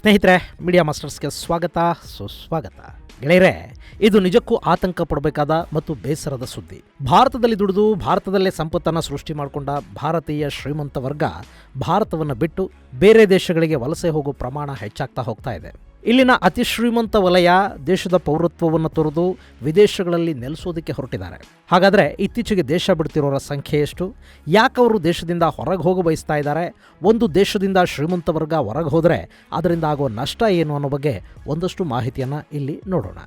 ಸ್ನೇಹಿತರೆ ಮೀಡಿಯಾ ಮಾಸ್ಟರ್ಸ್ಗೆ ಸ್ವಾಗತ. ಸುಸ್ವಾಗತ ಗೆಳೆಯರೆ, ಇದು ನಿಜಕ್ಕೂ ಆತಂಕ ಪಡಬೇಕಾದ ಮತ್ತು ಬೇಸರದ ಸುದ್ದಿ. ಭಾರತದಲ್ಲಿ ದುಡಿದು, ಭಾರತದಲ್ಲೇ ಸಂಪತ್ತನ್ನು ಸೃಷ್ಟಿ ಮಾಡಿಕೊಂಡ ಭಾರತೀಯ ಶ್ರೀಮಂತ ವರ್ಗ ಭಾರತವನ್ನು ಬಿಟ್ಟು ಬೇರೆ ದೇಶಗಳಿಗೆ ವಲಸೆ ಹೋಗೋ ಪ್ರಮಾಣ ಹೆಚ್ಚಾಗ್ತಾ ಹೋಗ್ತಾ ಇದೆ. ಇಲ್ಲಿನ ಅತಿ ಶ್ರೀಮಂತ ವಲಯ ದೇಶದ ಪೌರತ್ವವನ್ನು ತೊರೆದು ವಿದೇಶಗಳಲ್ಲಿ ನೆಲೆಸೋದಕ್ಕೆ ಹೊರಟಿದ್ದಾರೆ. ಹಾಗಾದರೆ ಇತ್ತೀಚೆಗೆ ದೇಶ ಬಿಡ್ತಿರೋರ ಸಂಖ್ಯೆ ಎಷ್ಟು? ಯಾಕೆ ಅವರು ದೇಶದಿಂದ ಹೊರಗೆ ಹೋಗ ಬಯಸ್ತಾ ಇದ್ದಾರೆ? ಒಂದು ದೇಶದಿಂದ ಶ್ರೀಮಂತ ವರ್ಗ ಹೊರಗೆ ಹೋದರೆ ಅದರಿಂದ ಆಗೋ ನಷ್ಟ ಏನು ಅನ್ನೋ ಬಗ್ಗೆ ಒಂದಷ್ಟು ಮಾಹಿತಿಯನ್ನು ಇಲ್ಲಿ ನೋಡೋಣ.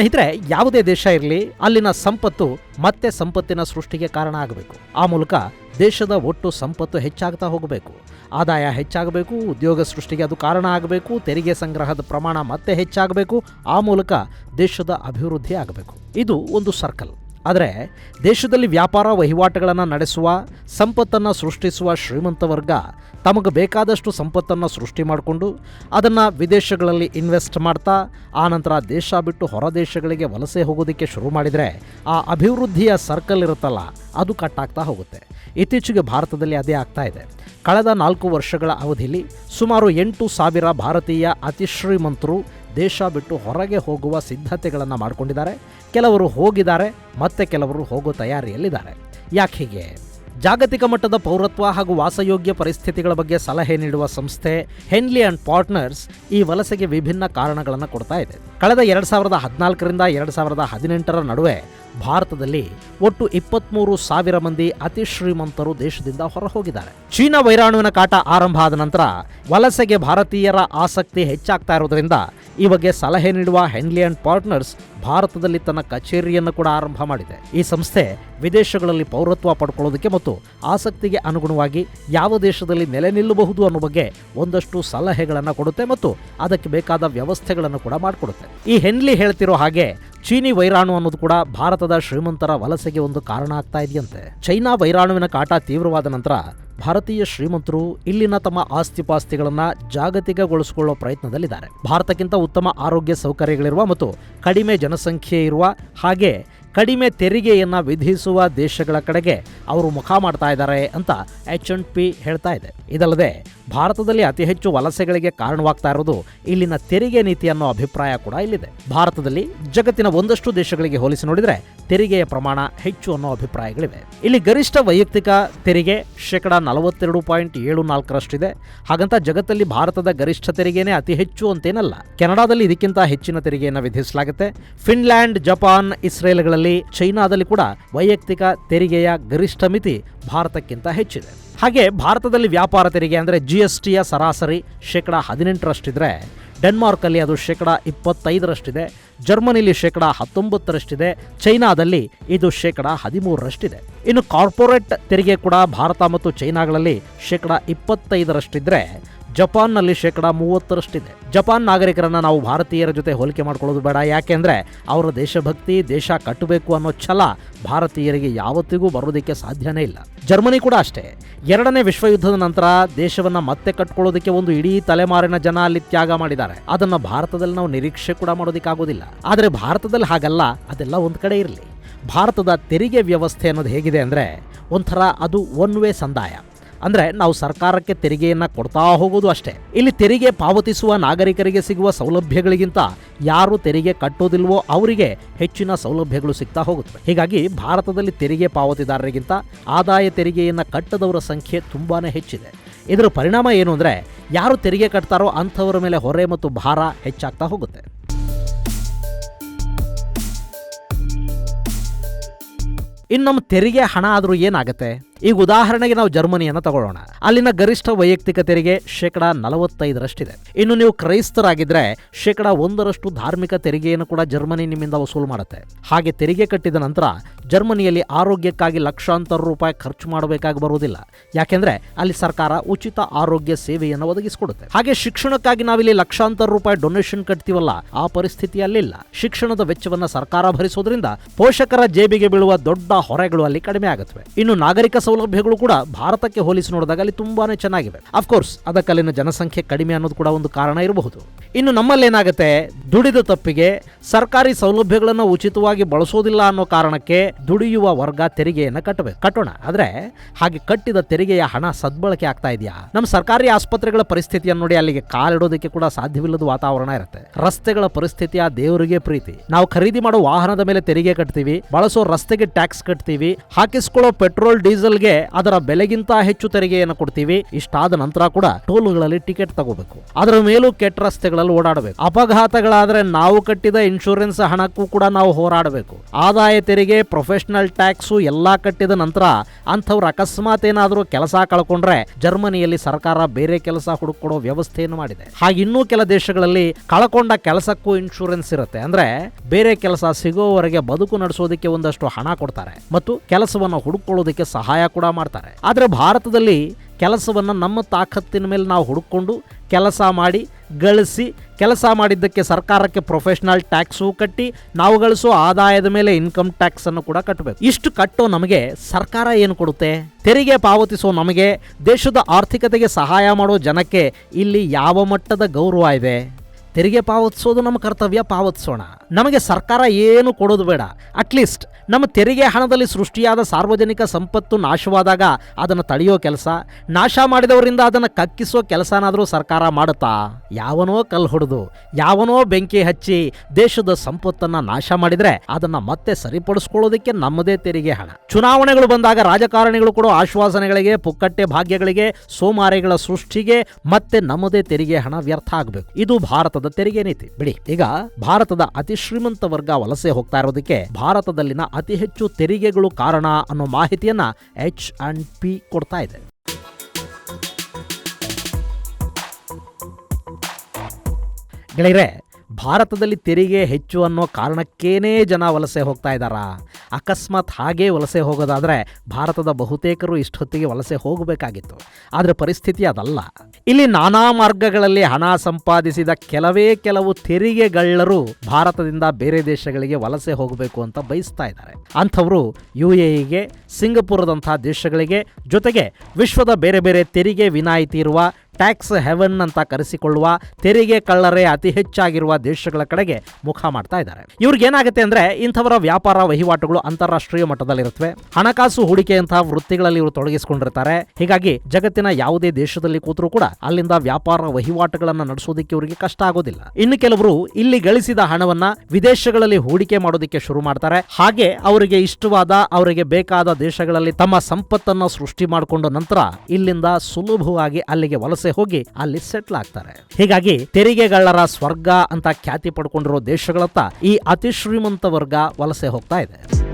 ಸ್ನೇಹಿತರೆ, ಯಾವುದೇ ದೇಶ ಇರಲಿ, ಅಲ್ಲಿನ ಸಂಪತ್ತು ಮತ್ತೆ ಸಂಪತ್ತಿನ ಸೃಷ್ಟಿಗೆ ಕಾರಣ ಆಗಬೇಕು. ಆ ಮೂಲಕ ದೇಶದ ಒಟ್ಟು ಸಂಪತ್ತು ಹೆಚ್ಚಾಗ್ತಾ ಹೋಗಬೇಕು. ಆದಾಯ ಹೆಚ್ಚಾಗಬೇಕು, ಉದ್ಯೋಗ ಸೃಷ್ಟಿಗೆ ಅದು ಕಾರಣ ಆಗಬೇಕು, ತೆರಿಗೆ ಸಂಗ್ರಹದ ಪ್ರಮಾಣ ಮತ್ತೆ ಹೆಚ್ಚಾಗಬೇಕು, ಆ ಮೂಲಕ ದೇಶದ ಅಭಿವೃದ್ಧಿ ಆಗಬೇಕು. ಇದು ಒಂದು ಸರ್ಕಲ್. ಆದರೆ ದೇಶದಲ್ಲಿ ವ್ಯಾಪಾರ ವಹಿವಾಟುಗಳನ್ನು ನಡೆಸುವ, ಸಂಪತ್ತನ್ನು ಸೃಷ್ಟಿಸುವ ಶ್ರೀಮಂತ ವರ್ಗ ತಮಗೆ ಬೇಕಾದಷ್ಟು ಸಂಪತ್ತನ್ನು ಸೃಷ್ಟಿ ಮಾಡಿಕೊಂಡು ಅದನ್ನು ವಿದೇಶಗಳಲ್ಲಿ ಇನ್ವೆಸ್ಟ್ ಮಾಡ್ತಾ ಆನಂತರ ದೇಶ ಬಿಟ್ಟು ಹೊರ ದೇಶಗಳಿಗೆ ವಲಸೆ ಹೋಗೋದಕ್ಕೆ ಶುರು ಮಾಡಿದರೆ ಆ ಅಭಿವೃದ್ಧಿಯ ಸರ್ಕಲ್ ಇರುತ್ತಲ್ಲ, ಅದು ಕಟ್ಟಾಗ್ತಾ ಹೋಗುತ್ತೆ. ಇತ್ತೀಚೆಗೆ ಭಾರತದಲ್ಲಿ ಅದೇ ಆಗ್ತಾ ಇದೆ. ಕಳೆದ ನಾಲ್ಕು ವರ್ಷಗಳ ಅವಧಿಯಲ್ಲಿ ಸುಮಾರು ಎಂಟು ಸಾವಿರ ಭಾರತೀಯ ಅತಿ ಶ್ರೀಮಂತರು ದೇಶ ಬಿಟ್ಟು ಹೊರಗೆ ಹೋಗುವ ಸಿದ್ಧತೆಗಳನ್ನು ಮಾಡಿಕೊಂಡಿದ್ದಾರೆ. ಕೆಲವರು ಹೋಗಿದ್ದಾರೆ, ಮತ್ತೆ ಕೆಲವರು ಹೋಗೋ ತಯಾರಿಯಲ್ಲಿದ್ದಾರೆ. ಯಾಕೆ ಹೀಗೆ? ಜಾಗತಿಕ ಮಟ್ಟದ ಪೌರತ್ವ ಹಾಗೂ ವಾಸಯೋಗ್ಯ ಪರಿಸ್ಥಿತಿಗಳ ಬಗ್ಗೆ ಸಲಹೆ ನೀಡುವ ಸಂಸ್ಥೆ ಹೆನ್ಲಿ ಅಂಡ್ ಪಾರ್ಟ್ನರ್ಸ್ ಈ ವಲಸೆಗೆ ವಿಭಿನ್ನ ಕಾರಣಗಳನ್ನು ಕೊಡ್ತಾ ಇದೆ. ಕಳೆದ ಎರಡು ಸಾವಿರದ ಹದಿನಾಲ್ಕರಿಂದ ಎರಡು ಸಾವಿರದ ಹದಿನೆಂಟರ ನಡುವೆ ಭಾರತದಲ್ಲಿ ಒಟ್ಟು ಇಪ್ಪತ್ತ್ಮೂರು ಸಾವಿರ ಮಂದಿ ಅತಿ ಶ್ರೀಮಂತರು ದೇಶದಿಂದ ಹೊರಹೋಗಿದ್ದಾರೆ. ಚೀನಾ ವೈರಾಣುವಿನ ಕಾಟ ಆರಂಭ ಆದ ನಂತರ ವಲಸೆಗೆ ಭಾರತೀಯರ ಆಸಕ್ತಿ ಹೆಚ್ಚಾಗ್ತಾ ಇರುವುದರಿಂದ ಈ ಬಗ್ಗೆ ಸಲಹೆ ನೀಡುವ ಹೆನ್ಲಿ ಅಂಡ್ ಪಾರ್ಟ್ನರ್ಸ್ ಭಾರತದಲ್ಲಿ ತನ್ನ ಕಚೇರಿಯನ್ನು ಕೂಡ ಆರಂಭ ಮಾಡಿದೆ. ಈ ಸಂಸ್ಥೆ ವಿದೇಶಗಳಲ್ಲಿ ಪೌರತ್ವ ಪಡ್ಕೊಳ್ಳೋದಕ್ಕೆ ಮತ್ತು ಆಸಕ್ತಿಗೆ ಅನುಗುಣವಾಗಿ ಯಾವ ದೇಶದಲ್ಲಿ ನೆಲೆ ನಿಲ್ಲಬಹುದು ಅನ್ನೋ ಬಗ್ಗೆ ಒಂದಷ್ಟು ಸಲಹೆಗಳನ್ನು ಕೊಡುತ್ತೆ ಮತ್ತು ಅದಕ್ಕೆ ಬೇಕಾದ ವ್ಯವಸ್ಥೆಗಳನ್ನು ಕೂಡ ಮಾಡಿಕೊಡುತ್ತೆ. ಈ ಹೆನ್ಲಿ ಹೇಳ್ತಿರೋ ಹಾಗೆ ಚೀನಿ ವೈರಾಣು ಅನ್ನೋದು ಕೂಡ ಭಾರತದ ಶ್ರೀಮಂತರ ವಲಸೆಗೆ ಒಂದು ಕಾರಣ ಆಗ್ತಾ ಇದೆಯಂತೆ. ಚೈನಾ ವೈರಾಣುವಿನ ಕಾಟ ತೀವ್ರವಾದ ನಂತರ ಭಾರತೀಯ ಶ್ರೀಮಂತರು ಇಲ್ಲಿನ ತಮ್ಮ ಆಸ್ತಿಪಾಸ್ತಿಗಳನ್ನು ಜಾಗತಿಕಗೊಳಿಸಿಕೊಳ್ಳೋ ಪ್ರಯತ್ನದಲ್ಲಿದ್ದಾರೆ. ಭಾರತಕ್ಕಿಂತ ಉತ್ತಮ ಆರೋಗ್ಯ ಸೌಕರ್ಯಗಳಿರುವ ಮತ್ತು ಕಡಿಮೆ ಜನಸಂಖ್ಯೆ ಇರುವ ಹಾಗೆ ಕಡಿಮೆ ತೆರಿಗೆಯನ್ನು ವಿಧಿಸುವ ದೇಶಗಳ ಕಡೆಗೆ ಅವರು ಮುಖ ಮಾಡ್ತಾ ಇದ್ದಾರೆ ಅಂತ ಎಚ್ ಅಂಡ್ ಪಿ ಹೇಳ್ತಾ ಇದೆ. ಇದಲ್ಲದೆ, ಭಾರತದಲ್ಲಿ ಅತಿ ಹೆಚ್ಚು ವಲಸೆಗಳಿಗೆ ಕಾರಣವಾಗ್ತಾ ಇರೋದು ಇಲ್ಲಿನ ತೆರಿಗೆ ನೀತಿ ಅನ್ನೋ ಅಭಿಪ್ರಾಯ ಕೂಡ ಇಲ್ಲಿದೆ. ಭಾರತದಲ್ಲಿ ಜಗತ್ತಿನ ಒಂದಷ್ಟು ದೇಶಗಳಿಗೆ ಹೋಲಿಸಿ ನೋಡಿದರೆ ತೆರಿಗೆಯ ಪ್ರಮಾಣ ಹೆಚ್ಚು ಅನ್ನೋ ಅಭಿಪ್ರಾಯಗಳಿವೆ. ಇಲ್ಲಿ ಗರಿಷ್ಠ ವೈಯಕ್ತಿಕ ತೆರಿಗೆ ಶೇಕಡ ನಲವತ್ತೆರಡು ಪಾಯಿಂಟ್ ಏಳು ನಾಲ್ಕರಷ್ಟಿದೆ. ಹಾಗಂತ ಜಗತ್ತಲ್ಲಿ ಭಾರತದ ಗರಿಷ್ಠ ತೆರಿಗೆನೇ ಅತಿ ಹೆಚ್ಚು ಅಂತೇನಲ್ಲ. ಕೆನಡಾದಲ್ಲಿ ಇದಕ್ಕಿಂತ ಹೆಚ್ಚಿನ ತೆರಿಗೆಯನ್ನು ವಿಧಿಸಲಾಗುತ್ತೆ. ಫಿನ್ಲ್ಯಾಂಡ್, ಜಪಾನ್, ಇಸ್ರೇಲ್ಗಳಲ್ಲಿ ಚೈನಾದಲ್ಲಿ ಕೂಡ ವೈಯಕ್ತಿಕ ತೆರಿಗೆಯ ಗರಿಷ್ಠ ಮಿತಿ ಭಾರತಕ್ಕಿಂತ ಹೆಚ್ಚಿದೆ. ಹಾಗೆ ಭಾರತದಲ್ಲಿ ವ್ಯಾಪಾರ ತೆರಿಗೆ ಅಂದರೆ ಜಿ ಎಸ್ ಟಿಯ ಸರಾಸರಿ ಶೇಕಡ ಹದಿನೆಂಟರಷ್ಟಿದ್ರೆ, ಡೆನ್ಮಾರ್ಕಲ್ಲಿ ಅದು ಶೇಕಡ ಇಪ್ಪತ್ತೈದರಷ್ಟಿದೆ, ಜರ್ಮನಿಲಿ ಶೇಕಡ ಹತ್ತೊಂಬತ್ತರಷ್ಟಿದೆ, ಚೈನಾದಲ್ಲಿ ಇದು ಶೇಕಡ ಹದಿಮೂರರಷ್ಟಿದೆ. ಇನ್ನು ಕಾರ್ಪೊರೇಟ್ ತೆರಿಗೆ ಕೂಡ ಭಾರತ ಮತ್ತು ಚೈನಾಗಳಲ್ಲಿ ಶೇಕಡ ಇಪ್ಪತ್ತೈದರಷ್ಟಿದ್ರೆ ಜಪಾನ್ನಲ್ಲಿ ಶೇಕಡ ಮೂವತ್ತರಷ್ಟಿದೆ. ಜಪಾನ್ ನಾಗರಿಕರನ್ನ ನಾವು ಭಾರತೀಯರ ಜೊತೆ ಹೋಲಿಕೆ ಮಾಡ್ಕೊಳ್ಳೋದು ಬೇಡ. ಯಾಕೆಂದ್ರೆ ಅವರ ದೇಶಭಕ್ತಿ, ದೇಶ ಕಟ್ಟಬೇಕು ಅನ್ನೋ ಛಲ ಭಾರತೀಯರಿಗೆ ಯಾವತ್ತಿಗೂ ಬರೋದಕ್ಕೆ ಸಾಧ್ಯನೇ ಇಲ್ಲ. ಜರ್ಮನಿ ಕೂಡ ಅಷ್ಟೇ. ಎರಡನೇ ವಿಶ್ವಯುದ್ಧದ ನಂತರ ದೇಶವನ್ನ ಮತ್ತೆ ಕಟ್ಕೊಳ್ಳೋದಕ್ಕೆ ಒಂದು ಇಡೀ ತಲೆಮಾರಿನ ಜನ ಅಲ್ಲಿ ತ್ಯಾಗ ಮಾಡಿದ್ದಾರೆ. ಅದನ್ನ ಭಾರತದಲ್ಲಿ ನಾವು ನಿರೀಕ್ಷೆ ಕೂಡ ಮಾಡೋದಕ್ಕಾಗೋದಿಲ್ಲ. ಆದರೆ ಭಾರತದಲ್ಲಿ ಹಾಗಲ್ಲ, ಅದೆಲ್ಲ ಒಂದು ಕಡೆ ಇರಲಿ. ಭಾರತದ ತೆರಿಗೆ ವ್ಯವಸ್ಥೆ ಅನ್ನೋದು ಹೇಗಿದೆ ಅಂದರೆ ಒಂಥರ ಅದು ಒನ್ ವೇ ಸಂದಾಯ. ಅಂದ್ರೆ ನಾವು ಸರ್ಕಾರಕ್ಕೆ ತೆರಿಗೆಯನ್ನ ಕೊಡ್ತಾ ಹೋಗೋದು ಅಷ್ಟೇ. ಇಲ್ಲಿ ತೆರಿಗೆ ಪಾವತಿಸುವ ನಾಗರಿಕರಿಗೆ ಸಿಗುವ ಸೌಲಭ್ಯಗಳಿಗಿಂತ ಯಾರು ತೆರಿಗೆ ಕಟ್ಟೋದಿಲ್ವೋ ಅವರಿಗೆ ಹೆಚ್ಚಿನ ಸೌಲಭ್ಯಗಳು ಸಿಗ್ತಾ ಹೋಗುತ್ತವೆ. ಹೀಗಾಗಿ ಭಾರತದಲ್ಲಿ ತೆರಿಗೆ ಪಾವತಿದಾರರಿಗಿಂತ ಆದಾಯ ತೆರಿಗೆಯನ್ನು ಕಟ್ಟದವರ ಸಂಖ್ಯೆ ತುಂಬಾನೇ ಹೆಚ್ಚಿದೆ. ಇದರ ಪರಿಣಾಮ ಏನು ಅಂದರೆ ಯಾರು ತೆರಿಗೆ ಕಟ್ತಾರೋ ಅಂಥವರ ಮೇಲೆ ಹೊರೆ ಮತ್ತು ಭಾರ ಹೆಚ್ಚಾಗ್ತಾ ಹೋಗುತ್ತೆ. ಇನ್ನು ನಮ್ಮ ತೆರಿಗೆ ಹಣ ಆದರೂ ಏನಾಗುತ್ತೆ? ಈಗ ಉದಾಹರಣೆಗೆ ನಾವು ಜರ್ಮನಿಯನ್ನು ತಗೊಳ್ಳೋಣ. ಅಲ್ಲಿನ ಗರಿಷ್ಠ ವೈಯಕ್ತಿಕ ತೆರಿಗೆ ಶೇಕಡ ನಲವತ್ತೈದರಷ್ಟಿದೆ. ಇನ್ನು ನೀವು ಕ್ರೈಸ್ತರಾಗಿದ್ರೆ ಶೇಕಡ ಒಂದರಷ್ಟು ಧಾರ್ಮಿಕ ತೆರಿಗೆಯನ್ನು ಕೂಡ ಜರ್ಮನಿ ನಿಮ್ಮಿಂದ ವಸೂಲು ಮಾಡುತ್ತೆ. ಹಾಗೆ ತೆರಿಗೆ ಕಟ್ಟಿದ ನಂತರ ಜರ್ಮನಿಯಲ್ಲಿ ಆರೋಗ್ಯಕ್ಕಾಗಿ ಲಕ್ಷಾಂತರ ರೂಪಾಯಿ ಖರ್ಚು ಮಾಡಬೇಕಾಗಿ ಬರುವುದಿಲ್ಲ. ಯಾಕೆಂದ್ರೆ ಅಲ್ಲಿ ಸರ್ಕಾರ ಉಚಿತ ಆರೋಗ್ಯ ಸೇವೆಯನ್ನು ಒದಗಿಸಿಕೊಡುತ್ತೆ. ಹಾಗೆ ಶಿಕ್ಷಣಕ್ಕಾಗಿ ನಾವಿಲ್ಲಿ ಲಕ್ಷಾಂತರ ರೂಪಾಯಿ ಡೊನೇಷನ್ ಕಟ್ತೀವಲ್ಲ, ಆ ಪರಿಸ್ಥಿತಿ ಅಲ್ಲಿಲ್ಲ. ಶಿಕ್ಷಣದ ವೆಚ್ಚವನ್ನ ಸರ್ಕಾರ ಭರಿಸೋದ್ರಿಂದ ಪೋಷಕರ ಜೇಬಿಗೆ ಬೀಳುವ ದೊಡ್ಡ ಹೊರೆಗಳು ಅಲ್ಲಿ ಕಡಿಮೆ ಆಗುತ್ತವೆ. ಇನ್ನು ನಾಗರಿಕ ಸೌಲಭ್ಯಗಳು ಕೂಡ ಭಾರತಕ್ಕೆ ಹೋಲಿಸಿ ನೋಡಿದಾಗ ಅಲ್ಲಿ ತುಂಬಾನೇ ಚೆನ್ನಾಗಿವೆ. ಅಫ್ಕೋರ್ಸ್ ಅದಕ್ಕಲ್ಲಿನ ಜನಸಂಖ್ಯೆ ಕಡಿಮೆ ಅನ್ನೋದು ಕೂಡ ಒಂದು ಕಾರಣ ಇರಬಹುದು. ಇನ್ನು ನಮ್ಮಲ್ಲಿ ಏನಾಗುತ್ತೆ? ದುಡಿದ ತಪ್ಪಿಗೆ ಸರ್ಕಾರಿ ಸೌಲಭ್ಯಗಳನ್ನು ಉಚಿತವಾಗಿ ಬಳಸೋದಿಲ್ಲ ಅನ್ನೋ ಕಾರಣಕ್ಕೆ ದುಡಿಯುವ ವರ್ಗ ತೆರಿಗೆಯನ್ನು ಕಟ್ಟಬೇಕು. ಕಟ್ಟೋಣ. ಆದರೆ ಹಾಗೆ ಕಟ್ಟಿದ ತೆರಿಗೆಯ ಹಣ ಸದ್ಬಳಕೆ ಆಗ್ತಾ ಇದೆಯಾ? ನಮ್ಮ ಸರ್ಕಾರಿ ಆಸ್ಪತ್ರೆಗಳ ಪರಿಸ್ಥಿತಿಯನ್ನು ನೋಡಿ ಅಲ್ಲಿಗೆ ಕಾಲಿಡೋದಕ್ಕೆ ಕೂಡ ಸಾಧ್ಯವಿಲ್ಲದ ವಾತಾವರಣ ಇರುತ್ತೆ. ರಸ್ತೆಗಳ ಪರಿಸ್ಥಿತಿ ಆ ದೇವರಿಗೆ ಪ್ರೀತಿ. ನಾವು ಖರೀದಿ ಮಾಡೋ ವಾಹನದ ಮೇಲೆ ತೆರಿಗೆ ಕಟ್ತೀವಿ, ಬಳಸೋ ರಸ್ತೆಗೆ ಟ್ಯಾಕ್ಸ್ ಕಟ್ತೀವಿ, ಹಾಕಿಸ್ಕೊಳ್ಳೋ ಪೆಟ್ರೋಲ್ ಡೀಸೆಲ್ಗೆ ಅದರ ಬೆಲೆಗಿಂತ ಹೆಚ್ಚು ತೆರಿಗೆಯನ್ನು ಕೊಡ್ತೀವಿ. ಇಷ್ಟಾದ ನಂತರ ಕೂಡ ಟೋಲ್ಗಳಲ್ಲಿ ಟಿಕೆಟ್ ತಗೋಬೇಕು. ಅದರ ಮೇಲೂ ಕೆಟ್ಟ ರಸ್ತೆಗಳಲ್ಲಿ ಓಡಾಡಬೇಕು. ಅಪಘಾತಗಳಾದ್ರೆ ನಾವು ಕಟ್ಟಿದ ಇನ್ಶೂರೆನ್ಸ್ ಹಣಕ್ಕೂ ಕೂಡ ನಾವು ಹೋರಾಡಬೇಕು. ಆದಾಯ ತೆರಿಗೆ, ಪ್ರೊಫೆಷನಲ್ ಟ್ಯಾಕ್ಸ್ ಎಲ್ಲಾ ಕಟ್ಟಿದ ನಂತರ ಅಂಥವ್ರು ಅಕಸ್ಮಾತ್ ಏನಾದರೂ ಕೆಲಸ ಕಳ್ಕೊಂಡ್ರೆ ಜರ್ಮನಿಯಲ್ಲಿ ಸರ್ಕಾರ ಬೇರೆ ಕೆಲಸ ಹುಡುಕೊಡೋ ವ್ಯವಸ್ಥೆಯನ್ನು ಮಾಡಿದೆ. ಹಾಗೆ ಇನ್ನೂ ಕೆಲ ದೇಶಗಳಲ್ಲಿ ಕಳ್ಕೊಂಡ ಕೆಲಸಕ್ಕೂ ಇನ್ಶೂರೆನ್ಸ್ ಇರುತ್ತೆ. ಅಂದ್ರೆ ಬೇರೆ ಕೆಲಸ ಸಿಗೋವರೆಗೆ ಬದುಕು ನಡೆಸೋದಕ್ಕೆ ಒಂದಷ್ಟು ಹಣ ಕೊಡ್ತಾರೆ. ಮತ್ತು ಕೆಲಸವನ್ನು ಹುಡುಕೊಳ್ಳೋದಕ್ಕೆ ಸಹಾಯ ಕೂಡ ಮಾಡ್ತಾರೆ. ಆದರೆ ಭಾರತದಲ್ಲಿ ಕೆಲಸವನ್ನು ನಮ್ಮ ತಾಕತ್ತಿನ ಮೇಲೆ ನಾವು ಹುಡುಕೊಂಡು ಕೆಲಸ ಮಾಡಿ, ಗಳಿಸಿ, ಕೆಲಸ ಮಾಡಿದ್ದಕ್ಕೆ ಸರ್ಕಾರಕ್ಕೆ ಪ್ರೊಫೆಷನಲ್ ಟ್ಯಾಕ್ಸು ಕಟ್ಟಿ, ನಾವು ಗಳಿಸೋ ಆದಾಯದ ಮೇಲೆ ಇನ್ಕಮ್ ಟ್ಯಾಕ್ಸನ್ನು ಕೂಡ ಕಟ್ಟಬೇಕು ಇಷ್ಟು ಕಟ್ಟೋ ನಮಗೆ ಸರ್ಕಾರ ಏನು ಕೊಡುತ್ತೆ? ತೆರಿಗೆ ಪಾವತಿಸೋ ನಮಗೆ ದೇಶದ ಆರ್ಥಿಕತೆಗೆ ಸಹಾಯ ಮಾಡೋ ಜನಕ್ಕೆ ಇಲ್ಲಿ ಯಾವ ಮಟ್ಟದ ಗೌರವ ಇದೆ? ತೆರಿಗೆ ಪಾವತಿಸೋದು ನಮ್ಮ ಕರ್ತವ್ಯ, ಪಾವತಿಸೋಣ. ನಮಗೆ ಸರ್ಕಾರ ಏನು ಕೊಡೋದು ಬೇಡ. ಅಟ್ಲೀಸ್ಟ್ ನಮ್ಮ ತೆರಿಗೆ ಹಣದಲ್ಲಿ ಸೃಷ್ಟಿಯಾದ ಸಾರ್ವಜನಿಕ ಸಂಪತ್ತು ನಾಶವಾದಾಗ ಅದನ್ನು ತಡೆಯೋ ಕೆಲಸ, ನಾಶ ಮಾಡಿದವರಿಂದ ಅದನ್ನು ಕಕ್ಕಿಸೋ ಕೆಲಸನಾದರೂ ಸರ್ಕಾರ ಮಾಡುತ್ತಾ? ಯಾವನೋ ಕಲ್ಲು ಹೊಡೆದು, ಯಾವನೋ ಬೆಂಕಿ ಹಚ್ಚಿ ದೇಶದ ಸಂಪತ್ತನ್ನು ನಾಶ ಮಾಡಿದ್ರೆ ಅದನ್ನು ಮತ್ತೆ ಸರಿಪಡಿಸ್ಕೊಳ್ಳೋದಕ್ಕೆ ನಮ್ಮದೇ ತೆರಿಗೆ ಹಣ. ಚುನಾವಣೆಗಳು ಬಂದಾಗ ರಾಜಕಾರಣಿಗಳು ಕೊಡೋ ಆಶ್ವಾಸನೆಗಳಿಗೆ, ಪುಕ್ಕಟ್ಟೆ ಭಾಗ್ಯಗಳಿಗೆ, ಸೋಮಾರಿಗಳ ಸೃಷ್ಟಿಗೆ ಮತ್ತೆ ನಮ್ಮದೇ ತೆರಿಗೆ ಹಣ ವ್ಯರ್ಥ ಆಗಬೇಕು. ಇದು ಭಾರತದ ತೆರಿಗೆ ನೀತಿ. ಬಿಡಿ, ಈಗ ಭಾರತದ ಅತಿ ಶ್ರೀಮಂತ ವರ್ಗ ವಲಸೆ ಹೋಗ್ತಾ ಇರೋದಕ್ಕೆ ಭಾರತದಲ್ಲಿನ ಅತಿ ಹೆಚ್ಚು ತೆರಿಗೆಗಳು ಕಾರಣ ಅನ್ನೋ ಮಾಹಿತಿಯನ್ನ ಎಚ್ ಅಂಡ್ ಪಿ ಕೊಡ್ತಾ ಇದೆ. ಗೆಳೆಯರೆ ಭಾರತದಲ್ಲಿ ತೆರಿಗೆ ಹೆಚ್ಚು ಅನ್ನೋ ಕಾರಣಕ್ಕೇನೇ ಜನ ವಲಸೆ ಹೋಗ್ತಾ ಇದ್ದಾರಾ ಅಕಸ್ಮಾತ್ ಹಾಗೇ ವಲಸೆ ಹೋಗೋದಾದರೆ ಭಾರತದ ಬಹುತೇಕರು ಇಷ್ಟೊತ್ತಿಗೆ ವಲಸೆ ಹೋಗಬೇಕಾಗಿತ್ತು. ಆದರೆ ಪರಿಸ್ಥಿತಿ ಅದಲ್ಲ. ಇಲ್ಲಿ ನಾನಾ ಮಾರ್ಗಗಳಲ್ಲಿ ಹಣ ಸಂಪಾದಿಸಿದ ಕೆಲವೇ ಕೆಲವು ತೆರಿಗೆಗಳ್ಳರು ಭಾರತದಿಂದ ಬೇರೆ ದೇಶಗಳಿಗೆ ವಲಸೆ ಹೋಗಬೇಕು ಅಂತ ಬಯಸ್ತಾ ಇದ್ದಾರೆ. ಅಂಥವರು ಯು ಎಗೆ ಸಿಂಗಪುರದಂತಹ ದೇಶಗಳಿಗೆ ಜೊತೆಗೆ ವಿಶ್ವದ ಬೇರೆ ಬೇರೆ ತೆರಿಗೆ ವಿನಾಯಿತಿ ಇರುವ ಟ್ಯಾಕ್ಸ್ ಹೆವನ್ ಅಂತ ಕರೆಸಿಕೊಳ್ಳುವ ತೆರಿಗೆ ಕಳ್ಳರೇ ಅತಿ ಹೆಚ್ಚಾಗಿರುವ ದೇಶಗಳ ಕಡೆಗೆ ಮುಖ ಮಾಡ್ತಾ ಇದ್ದಾರೆ. ಇವ್ರಿಗೆ ಏನಾಗುತ್ತೆ ಅಂದ್ರೆ ಇಂಥವರ ವ್ಯಾಪಾರ ವಹಿವಾಟುಗಳು ಅಂತಾರಾಷ್ಟ್ರೀಯ ಮಟ್ಟದಲ್ಲಿರುತ್ತವೆ ಹಣಕಾಸು ಹೂಡಿಕೆಯಂತಹ ವೃತ್ತಿಗಳಲ್ಲಿ ಇವರು ತೊಡಗಿಸಿಕೊಂಡಿರ್ತಾರೆ. ಹೀಗಾಗಿ ಜಗತ್ತಿನ ಯಾವುದೇ ದೇಶದಲ್ಲಿ ಕೂತರೂ ಕೂಡ ಅಲ್ಲಿಂದ ವ್ಯಾಪಾರ ವಹಿವಾಟುಗಳನ್ನು ನಡೆಸೋದಕ್ಕೆ ಇವರಿಗೆ ಕಷ್ಟ ಆಗೋದಿಲ್ಲ. ಇನ್ನು ಕೆಲವರು ಇಲ್ಲಿ ಗಳಿಸಿದ ಹಣವನ್ನ ವಿದೇಶಗಳಲ್ಲಿ ಹೂಡಿಕೆ ಮಾಡೋದಕ್ಕೆ ಶುರು ಮಾಡ್ತಾರೆ. ಹಾಗೆ ಅವರಿಗೆ ಇಷ್ಟವಾದ, ಅವರಿಗೆ ಬೇಕಾದ ದೇಶಗಳಲ್ಲಿ ತಮ್ಮ ಸಂಪತ್ತನ್ನು ಸೃಷ್ಟಿ ಮಾಡಿಕೊಂಡ ನಂತರ ಇಲ್ಲಿಂದ ಸುಲಭವಾಗಿ ಅಲ್ಲಿಗೆ ವಲಸೆ ಹೋಗಿ ಅಲ್ಲಿ ಸೆಟ್ಲ್ ಆಗ್ತಾರೆ. ಹೀಗಾಗಿ ತೆರಿಗೆಗಳರ ಸ್ವರ್ಗ ಅಂತ ಖ್ಯಾತಿ ಪಡ್ಕೊಂಡಿರೋ ದೇಶಗಳತ್ತ ಈ ಅತಿ ಶ್ರೀಮಂತ ವರ್ಗ ವಲಸೆ ಹೋಗ್ತಾ ಇದೆ.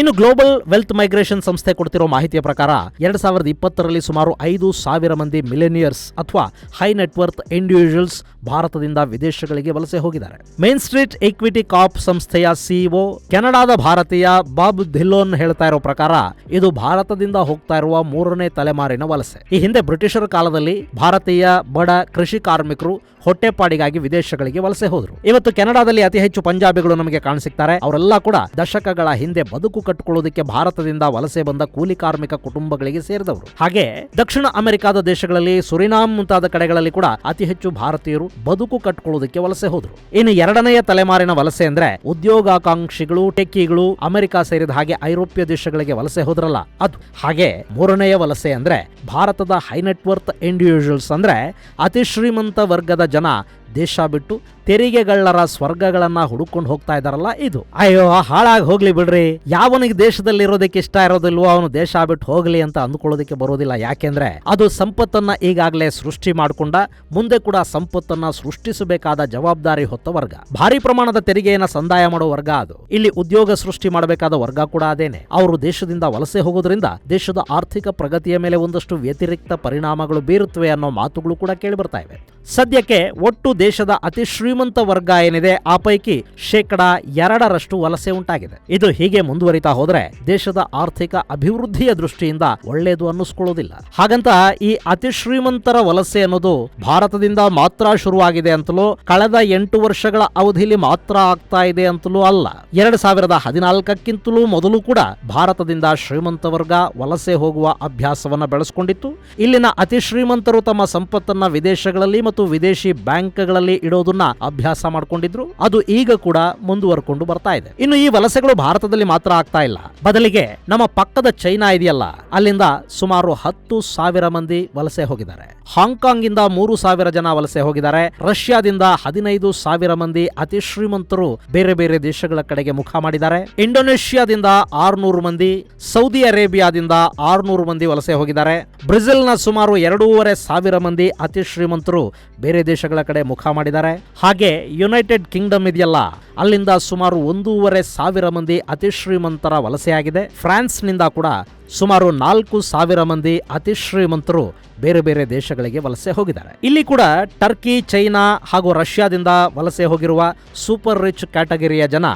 ಇನ್ನು ಗ್ಲೋಬಲ್ ವೆಲ್ತ್ ಮೈಗ್ರೇಷನ್ ಸಂಸ್ಥೆ ಕೊಡ್ತಿರೋ ಮಾಹಿತಿಯ ಪ್ರಕಾರ ಎರಡ್ ಸಾವಿರದ ಇಪ್ಪತ್ತರಲ್ಲಿ ಸುಮಾರು ಐದು ಸಾವಿರ ಮಂದಿ ಮಿಲೇನಿಯರ್ಸ್ ಅಥವಾ ಹೈ ನೆಟ್ವರ್ತ್ ಇಂಡಿವಿಜುವಲ್ಸ್ ಭಾರತದಿಂದ ವಿದೇಶಗಳಿಗೆ ವಲಸೆ ಹೋಗಿದ್ದಾರೆ. ಮೇನ್ ಸ್ಟ್ರೀಟ್ ಇಕ್ವಿಟಿ ಕಾಪ್ ಸಂಸ್ಥೆಯ ಸಿಇಒ ಕೆನಡಾದ ಭಾರತೀಯ ಬಾಬ್ ಧಿಲ್ಲೋನ್ ಹೇಳ್ತಾ ಇರೋ ಪ್ರಕಾರ ಇದು ಭಾರತದಿಂದ ಹೋಗ್ತಾ ಇರುವ ಮೂರನೇ ತಲೆಮಾರಿನ ವಲಸೆ. ಈ ಹಿಂದೆ ಬ್ರಿಟಿಷರ ಕಾಲದಲ್ಲಿ ಭಾರತೀಯ ಬಡ ಕೃಷಿ ಕಾರ್ಮಿಕರು ಹೊಟ್ಟೆಪಾಡಿಗಾಗಿ ವಿದೇಶಗಳಿಗೆ ವಲಸೆ ಹೋದರು. ಇವತ್ತು ಕೆನಡಾದಲ್ಲಿ ಅತಿ ಹೆಚ್ಚು ಪಂಜಾಬಿಗಳು ನಮಗೆ ಕಾಣಸಿಗ್ತಾರೆ ಅವರೆಲ್ಲ ಕೂಡ ದಶಕಗಳ ಹಿಂದೆ ಬದುಕು ಕಟ್ಟಿಕೊಳ್ಳೋದಕ್ಕೆ ಭಾರತದಿಂದ ವಲಸೆ ಬಂದ ಕೂಲಿ ಕಾರ್ಮಿಕ ಕುಟುಂಬಗಳಿಗೆ ಸೇರಿದವರು. ಹಾಗೆ ದಕ್ಷಿಣ ಅಮೆರಿಕಾದ ದೇಶಗಳಲ್ಲಿ ಸುರಿನಾಮ್ ಮುಂತಾದ ಕಡೆಗಳಲ್ಲಿ ಕೂಡ ಅತಿ ಹೆಚ್ಚು ಭಾರತೀಯರು ಬದುಕು ಕಟ್ಟಿಕೊಳ್ಳೋದಕ್ಕೆ ವಲಸೆ ಹೋದರು. ಇನ್ನು ಎರಡನೆಯ ತಲೆಮಾರಿನ ವಲಸೆ ಅಂದ್ರೆ ಉದ್ಯೋಗಾಕಾಂಕ್ಷಿಗಳು, ಟೆಕ್ಕಿಗಳು, ಅಮೆರಿಕ ಸೇರಿದ ಹಾಗೆ ಐರೋಪ್ಯ ದೇಶಗಳಿಗೆ ವಲಸೆ ಹೋದ್ರಲ್ಲ. ಅದು ಹಾಗೆ ಮೂರನೆಯ ವಲಸೆ ಅಂದ್ರೆ ಭಾರತದ ಹೈ ನೆಟ್ವರ್ತ್ ಇಂಡಿವಿಜುವಲ್ಸ್ ಅಂದ್ರೆ ಅತಿ ಶ್ರೀಮಂತ ವರ್ಗದ ಜನ ದೇಶ ಬಿಟ್ಟು ತೆರಿಗೆಗಳ್ಳರ ಸ್ವರ್ಗಗಳನ್ನ ಹುಡುಕೊಂಡು ಹೋಗ್ತಾ ಇದಾರಲ್ಲ ಇದು. ಅಯ್ಯೋ ಹಾಳಾಗಿ ಹೋಗ್ಲಿ ಬಿಡ್ರಿ. ಯಾವನಿಗೆ ದೇಶದಲ್ಲಿ ಇರೋದಕ್ಕೆ ಇಷ್ಟ ಇರೋದಿಲ್ವೋ ಅವನು ದೇಶ ಬಿಟ್ಟು ಹೋಗ್ಲಿ ಅಂತ ಅಂದ್ಕೊಳ್ಳೋದಕ್ಕೆ ಬರೋದಿಲ್ಲ. ಯಾಕೆಂದ್ರೆ ಅದು ಸಂಪತ್ತನ್ನ ಈಗಾಗಲೇ ಸೃಷ್ಟಿ ಮಾಡ್ಕೊಂಡ ಮುಂದೆ ಕೂಡ ಸಂಪತ್ತನ್ನ ಸೃಷ್ಟಿಸಬೇಕಾದ ಜವಾಬ್ದಾರಿ ಹೊತ್ತ ವರ್ಗ. ಭಾರಿ ಪ್ರಮಾಣದ ತೆರಿಗೆಯನ್ನ ಸಂದಾಯ ಮಾಡೋ ವರ್ಗ ಅದು. ಇಲ್ಲಿ ಉದ್ಯೋಗ ಸೃಷ್ಟಿ ಮಾಡಬೇಕಾದ ವರ್ಗ ಕೂಡ ಅದೇನೆ. ಅವರು ದೇಶದಿಂದ ವಲಸೆ ಹೋಗೋದ್ರಿಂದ ದೇಶದ ಆರ್ಥಿಕ ಪ್ರಗತಿಯ ಮೇಲೆ ಒಂದಷ್ಟು ವ್ಯತಿರಿಕ್ತ ಪರಿಣಾಮಗಳು ಬೀರುತ್ತವೆ ಅನ್ನೋ ಮಾತುಗಳು ಕೂಡ ಕೇಳಿ ಬರ್ತಾ ಇವೆ. ಸದ್ಯಕ್ಕೆ ಒಟ್ಟು ದೇಶದ ಅತಿ ಶ್ರೀಮಂತ ವರ್ಗ ಏನಿದೆ, ಆ ಪೈಕಿ ಶೇಕಡ ಎರಡರಷ್ಟು ವಲಸೆ ಉಂಟಾಗಿದೆ. ಇದು ಹೀಗೆ ಮುಂದುವರಿತಾ ಹೋದ್ರೆ ದೇಶದ ಆರ್ಥಿಕ ಅಭಿವೃದ್ಧಿಯ ದೃಷ್ಟಿಯಿಂದ ಒಳ್ಳೆಯದು ಅನ್ನಿಸ್ಕೊಳ್ಳೋದಿಲ್ಲ. ಹಾಗಂತ ಈ ಅತಿ ಶ್ರೀಮಂತರ ವಲಸೆ ಅನ್ನೋದು ಭಾರತದಿಂದ ಮಾತ್ರ ಶುರುವಾಗಿದೆ ಅಂತಲೂ, ಕಳೆದ ಎಂಟು ವರ್ಷಗಳ ಅವಧಿಯಲ್ಲಿ ಮಾತ್ರ ಆಗ್ತಾ ಇದೆ ಅಂತಲೂ ಅಲ್ಲ. ಎರಡ್ ಸಾವಿರದ ಹದಿನಾಲ್ಕಕ್ಕಿಂತಲೂ ಮೊದಲು ಕೂಡ ಭಾರತದಿಂದ ಶ್ರೀಮಂತ ವರ್ಗ ವಲಸೆ ಹೋಗುವ ಅಭ್ಯಾಸವನ್ನ ಬೆಳೆಸ್ಕೊಂಡಿತ್ತು. ಇಲ್ಲಿನ ಅತಿ ಶ್ರೀಮಂತರು ತಮ್ಮ ಸಂಪತ್ತನ್ನ ವಿದೇಶಗಳಲ್ಲಿ ಮತ್ತು ವಿದೇಶಿ ಬ್ಯಾಂಕ್ಗಳಲ್ಲಿ ಇಡೋದನ್ನ ಅಭ್ಯಾಸ ಮಾಡ್ಕೊಂಡಿದ್ರು. ಅದು ಈಗ ಕೂಡ ಮುಂದುವರ್ಕೊಂಡು ಬರ್ತಾ ಇದೆ. ಇನ್ನು ಈ ವಲಸೆಗಳು ಭಾರತದಲ್ಲಿ ಮಾತ್ರ ಆಗ್ತಾ ಇಲ್ಲ. ಬದಲಿಗೆ ನಮ್ಮ ಪಕ್ಕದ ಚೈನಾ ಇದೆಯಲ್ಲ, ಅಲ್ಲಿಂದ ಸುಮಾರು ಹತ್ತು ಸಾವಿರ ಮಂದಿ ವಲಸೆ ಹೋಗಿದ್ದಾರೆ. ಹಾಂಗ್ಕಾಂಗ್ ಇಂದ ಮೂರು ಸಾವಿರ ಜನ ವಲಸೆ ಹೋಗಿದ್ದಾರೆ. ರಷ್ಯಾದಿಂದ ಹದಿನೈದು ಸಾವಿರ ಮಂದಿ ಅತಿ ಶ್ರೀಮಂತರು ಬೇರೆ ಬೇರೆ ದೇಶಗಳ ಕಡೆಗೆ ಮುಖ ಮಾಡಿದ್ದಾರೆ. ಇಂಡೋನೇಷ್ಯಾದಿಂದ ಆರ್ನೂರು ಮಂದಿ, ಸೌದಿ ಅರೇಬಿಯಾದಿಂದ ಆರ್ನೂರು ಮಂದಿ ವಲಸೆ ಹೋಗಿದ್ದಾರೆ. ಬ್ರೆಜಿಲ್ನ ಸುಮಾರು ಎರಡೂವರೆ ಸಾವಿರ ಮಂದಿ ಅತಿ ಶ್ರೀಮಂತರು ಬೇರೆ ದೇಶಗಳ ಕಡೆ ಮಾಡಿದ್ದಾರೆ. ಹಾಗೆ ಯುನೈಟೆಡ್ ಕಿಂಗ್ಡಮ್ ಇದೆಯಲ್ಲ, ಅಲ್ಲಿಂದ ಸುಮಾರು ಒಂದೂವರೆ ಸಾವಿರ ಮಂದಿ ಅತಿ ಶ್ರೀಮಂತರ ವಲಸೆಯಾಗಿದೆ. ಫ್ರಾನ್ಸ್ನಿಂದ ಕೂಡ ಸುಮಾರು ನಾಲ್ಕು ಸಾವಿರ ಮಂದಿ ಅತಿ ಶ್ರೀಮಂತರು ಬೇರೆ ಬೇರೆ ದೇಶಗಳಿಗೆ ವಲಸೆ ಹೋಗಿದ್ದಾರೆ. ಇಲ್ಲಿ ಕೂಡ ಟರ್ಕಿ, ಚೈನಾ ಹಾಗೂ ರಷ್ಯಾದಿಂದ ವಲಸೆ ಹೋಗಿರುವ ಸೂಪರ್ ರಿಚ್ ಕ್ಯಾಟಗರಿಯ ಜನ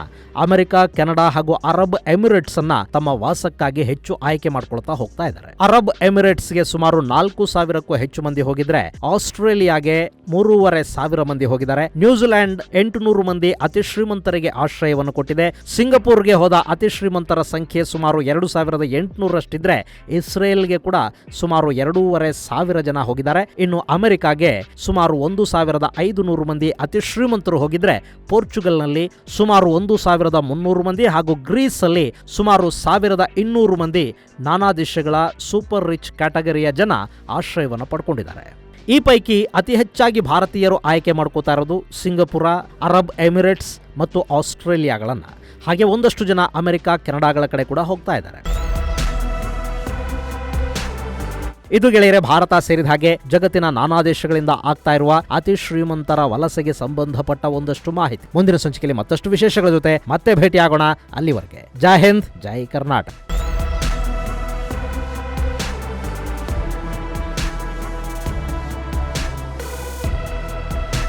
ಅಮೆರಿಕ, ಕೆನಡಾ ಹಾಗೂ ಅರಬ್ ಎಮಿರೇಟ್ಸ್ ಅನ್ನ ತಮ್ಮ ವಾಸಕ್ಕಾಗಿ ಹೆಚ್ಚು ಆಯ್ಕೆ ಮಾಡ್ಕೊಳ್ತಾ ಹೋಗ್ತಾ ಇದ್ದಾರೆ. ಅರಬ್ ಎಮಿರೇಟ್ಸ್ಗೆ ಸುಮಾರು ನಾಲ್ಕು ಸಾವಿರಕ್ಕೂ ಹೆಚ್ಚು ಮಂದಿ ಹೋಗಿದ್ರೆ ಆಸ್ಟ್ರೇಲಿಯಾಗೆ ಮೂರುವರೆ ಸಾವಿರ ಮಂದಿ ಹೋಗಿದ್ದಾರೆ. ನ್ಯೂಜಿಲೆಂಡ್ ಎಂಟುನೂರು ಮಂದಿ ಅತಿ ಶ್ರೀಮಂತರಿಗೆ ಆಶ್ರಯವನ್ನು ಕೊಟ್ಟಿದೆ. ಸಿಂಗಪೂರ್ಗೆ ಹೋದ ಅತಿ ಶ್ರೀಮಂತರ ಸಂಖ್ಯೆ ಸುಮಾರು ಎರಡು ಸಾವಿರದ ಎಂಟುನೂರಷ್ಟಿದ್ರೆ ಇಸ್ರೇಲ್ಗೆ ಕೂಡ ಸುಮಾರು ಎರಡೂವರೆ ಸಾವಿರ ಜನ ಹೋಗಿದ್ದಾರೆ. ಇನ್ನು ಅಮೆರಿಕಾಗೆ ಸುಮಾರು ಒಂದು ಸಾವಿರದ ಐದು ನೂರು ಮಂದಿ ಅತಿ ಶ್ರೀಮಂತರು ಹೋಗಿದ್ರೆ ಪೋರ್ಚುಗಲ್ನಲ್ಲಿ ಸುಮಾರು ಒಂದು ಸಾವಿರದ ಮುನ್ನೂರು ಮಂದಿ ಹಾಗೂ ಗ್ರೀಸ್ ಅಲ್ಲಿ ಸುಮಾರು ಸಾವಿರದ ಇನ್ನೂರು ಮಂದಿ ನಾನಾ ದೇಶಗಳ ಸೂಪರ್ ರಿಚ್ ಕ್ಯಾಟಗರಿಯ ಜನ ಆಶ್ರಯವನ್ನು ಪಡ್ಕೊಂಡಿದ್ದಾರೆ. ಈ ಪೈಕಿ ಅತಿ ಹೆಚ್ಚಾಗಿ ಭಾರತೀಯರು ಆಯ್ಕೆ ಮಾಡ್ಕೋತಾ ಇರೋದು ಸಿಂಗಪುರ, ಅರಬ್ ಎಮಿರೇಟ್ಸ್ ಮತ್ತು ಆಸ್ಟ್ರೇಲಿಯಾಗಳನ್ನು. ಹಾಗೆ ಒಂದಷ್ಟು ಜನ ಅಮೆರಿಕ, ಕೆನಡಾಗಳ ಕಡೆ ಕೂಡ ಹೋಗ್ತಾ ಇದ್ದಾರೆ. ಇದು ಗೆಳೆಯರೆ, ಭಾರತ ಸೇರಿದ ಹಾಗೆ ಜಗತ್ತಿನ ನಾನಾ ದೇಶಗಳಿಂದ ಆಗ್ತಾ ಇರುವ ಅತಿ ಶ್ರೀಮಂತರ ವಲಸೆಗೆ ಸಂಬಂಧಪಟ್ಟ ಒಂದಷ್ಟು ಮಾಹಿತಿ. ಮುಂದಿನ ಸಂಚಿಕೆಯಲ್ಲಿ ಮತ್ತಷ್ಟು ವಿಶೇಷಗಳ ಜೊತೆ ಮತ್ತೆ ಭೇಟಿಯಾಗೋಣ ಅಲ್ಲಿವರೆಗೆ. ಜೈ ಹಿಂದ್, ಜೈ ಕರ್ನಾಟಕ.